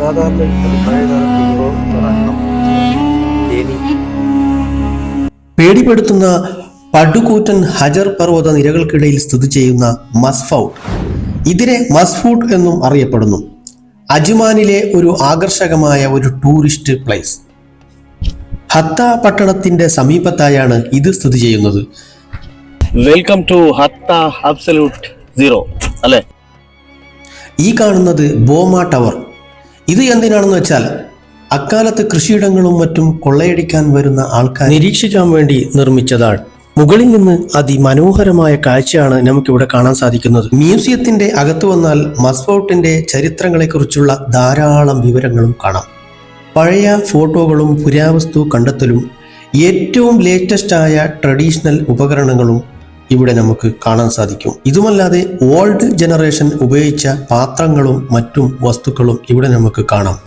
സാധാരണ പേടിപ്പെടുത്തുന്ന പടുകൂറ്റൻ ഹജർ പർവത നിരകൾക്കിടയിൽ സ്ഥിതി ചെയ്യുന്ന മസ്ഫൌട്ട്. ഇതിനെ മസ്ഫൂട്ട് എന്നും അറിയപ്പെടുന്നു. അജ്മാനിലെ ഒരു ആകർഷകമായ ഒരു ടൂറിസ്റ്റ് പ്ലേസ് ഹത്ത പട്ടണത്തിന്റെ സമീപത്തായാണ് ഇത് സ്ഥിതി ചെയ്യുന്നത്. Welcome to Hatta absolute zero അല്ലേ? ഈ കാണുന്നത് ബോമ ടവർ. ഇത് എന്തിനാണെന്ന് വെച്ചാൽ അക്കാലത്ത് കൃഷിയിടങ്ങളും മറ്റും കൊള്ളയടിക്കാൻ വരുന്ന ആൾക്കാർ നിരീക്ഷിക്കാൻ വേണ്ടി നിർമ്മിച്ചതാണ്. മുകളിൽ നിന്ന് അതിമനോഹരമായ കാഴ്ചയാണ് നമുക്കിവിടെ കാണാൻ സാധിക്കുന്നത്. മ്യൂസിയത്തിന്റെ അകത്തു വന്നാൽ മസ്ഫോർട്ടിന്റെ ചരിത്രങ്ങളെക്കുറിച്ചുള്ള ധാരാളം വിവരങ്ങളും കാണാം. പഴയ ഫോട്ടോകളും പുരാവസ്തു കണ്ടെത്തലും ഏറ്റവും ലേറ്റസ്റ്റ് ആയ ട്രഡീഷണൽ ഉപകരണങ്ങളും ഇവിടെ നമുക്ക് കാണാൻ സാധിക്കും. ഇതുമല്ലാതെ ഓൾഡ് ജനറേഷൻ ഉപയോഗിച്ച പാത്രങ്ങളും മറ്റും വസ്തുക്കളും ഇവിടെ നമുക്ക് കാണാം.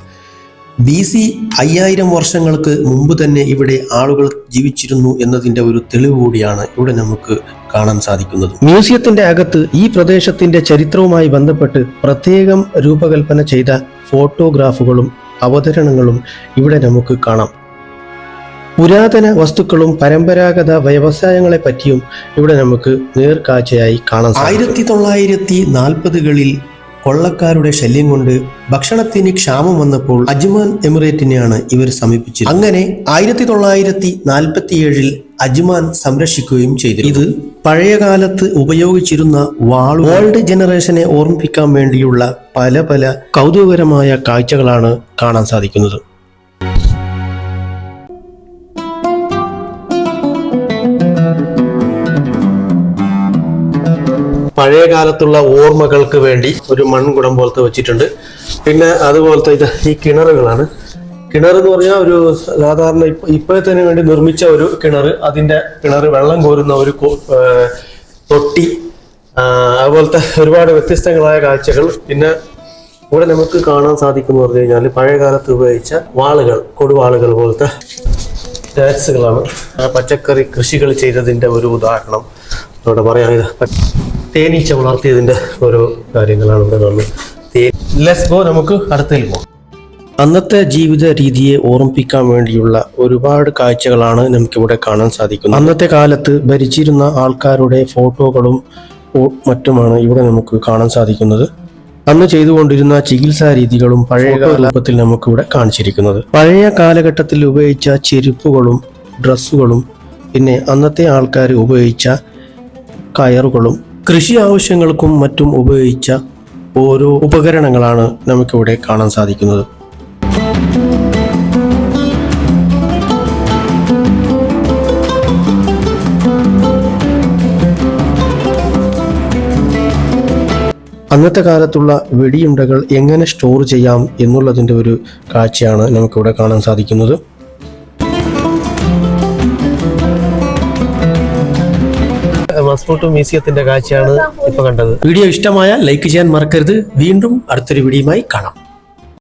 ബി സി അയ്യായിരം വർഷങ്ങൾക്ക് മുമ്പ് തന്നെ ഇവിടെ ആളുകൾ ജീവിച്ചിരുന്നു എന്നതിന്റെ ഒരു തെളിവ് കൂടിയാണ് ഇവിടെ നമുക്ക് കാണാൻ സാധിക്കുന്നത്. മ്യൂസിയത്തിന്റെ അകത്ത് ഈ പ്രദേശത്തിന്റെ ചരിത്രവുമായി ബന്ധപ്പെട്ട് പ്രത്യേകം രൂപകൽപ്പന ചെയ്ത ഫോട്ടോഗ്രാഫുകളും അവതരണങ്ങളും ഇവിടെ നമുക്ക് കാണാം. പുരാതന വസ്തുക്കളും പരമ്പരാഗത വ്യവസായങ്ങളെ പറ്റിയും ഇവിടെ നമുക്ക് നേർക്കാഴ്ചയായി കാണാം ആയിരത്തി തൊള്ളായിരത്തി നാൽപ്പതുകളിൽ കൊള്ളക്കാരുടെ ശല്യം കൊണ്ട് ഭക്ഷണത്തിന് ക്ഷാമം വന്നപ്പോൾ അജ്മാൻ എമിറേറ്റിനെയാണ് ഇവർ സമീപിച്ചത്. അങ്ങനെ ആയിരത്തി തൊള്ളായിരത്തി നാൽപ്പത്തിയേഴിൽ അജ്മാൻ സംരക്ഷിക്കുകയും ചെയ്തു ഇത് പഴയ കാലത്ത് ഉപയോഗിച്ചിരുന്ന വാളു ഓൾഡ് ജനറേഷനെ ഓർമ്മിപ്പിക്കാൻ വേണ്ടിയുള്ള പല പല കൗതുകകരമായ കാഴ്ചകളാണ് കാണാൻ സാധിക്കുന്നത്. പഴയ കാലത്തുള്ള ഓർമ്മകൾക്ക് വേണ്ടി ഒരു മൺകുടം പോലത്തെ വെച്ചിട്ടുണ്ട്. പിന്നെ അതുപോലത്തെ ഇത് ഈ കിണറുകളാണ്. കിണർ എന്ന് പറഞ്ഞാൽ ഒരു സാധാരണ ഇപ്പൊ ഇപ്പോഴത്തേന് വേണ്ടി നിർമ്മിച്ച ഒരു കിണർ. അതിന്റെ കിണർ വെള്ളം കോരുന്ന ഒരു തൊട്ടി. അതുപോലത്തെ ഒരുപാട് വ്യത്യസ്തങ്ങളായ കാഴ്ചകൾ. പിന്നെ ഇവിടെ നമുക്ക് കാണാൻ സാധിക്കുന്നു പറഞ്ഞു കഴിഞ്ഞാൽ പഴയ കാലത്ത് ഉപയോഗിച്ച വാളുകൾ കൊടുവാളുകൾ പോലത്തെ ടാക്സുകളാണ് പച്ചക്കറി കൃഷികൾ ചെയ്തതിന്റെ ഒരു ഉദാഹരണം. അവിടെ പറയാം ഇത്. പ- തേനീച്ച വളർത്തിയതിന്റെ ഓരോ കാര്യങ്ങളാണ് ഇവിടെ കാണുന്നത് ഗോ നമുക്ക് അടുത്തതിൽ പോകാം. അന്നത്തെ ജീവിത രീതിയെ ഓർമ്മിപ്പിക്കാൻ വേണ്ടിയുള്ള ഒരുപാട് കാഴ്ചകളാണ് നമുക്കിവിടെ കാണാൻ സാധിക്കുന്നത്. അന്നത്തെ കാലത്ത് ഭരിച്ചിരുന്ന ആൾക്കാരുടെ ഫോട്ടോകളും മറ്റുമാണ് ഇവിടെ നമുക്ക് കാണാൻ സാധിക്കുന്നത്. അന്ന് ചെയ്തുകൊണ്ടിരുന്ന ചികിത്സാ രീതികളും പഴയ രൂപത്തിൽ നമുക്കിവിടെ കാണിച്ചിരിക്കുന്നത്. പഴയ കാലഘട്ടത്തിൽ ഉപയോഗിച്ച ചെരുപ്പുകളും ഡ്രസ്സുകളും പിന്നെ അന്നത്തെ ആൾക്കാർ ഉപയോഗിച്ച കയറുകളും കൃഷി ആവശ്യങ്ങൾക്കും മറ്റും ഉപയോഗിച്ച ഓരോ ഉപകരണങ്ങളാണ് നമുക്കിവിടെ കാണാൻ സാധിക്കുന്നത്. അന്നത്തെ കാലത്തുള്ള വെടിയുണ്ടകൾ എങ്ങനെ സ്റ്റോർ ചെയ്യാം എന്നുള്ളതിന്റെ ഒരു കാഴ്ചയാണ് നമുക്കിവിടെ കാണാൻ സാധിക്കുന്നത്. മസ്ഫോട്ടോ മ്യൂസിയത്തിന്റെ കാഴ്ചയാണ് ഇപ്പൊ കണ്ടത്. വീഡിയോ ഇഷ്ടമായ ലൈക്ക് ചെയ്യാൻ മറക്കരുത്. വീണ്ടും അടുത്തൊരു വീഡിയോയുമായി കാണാം.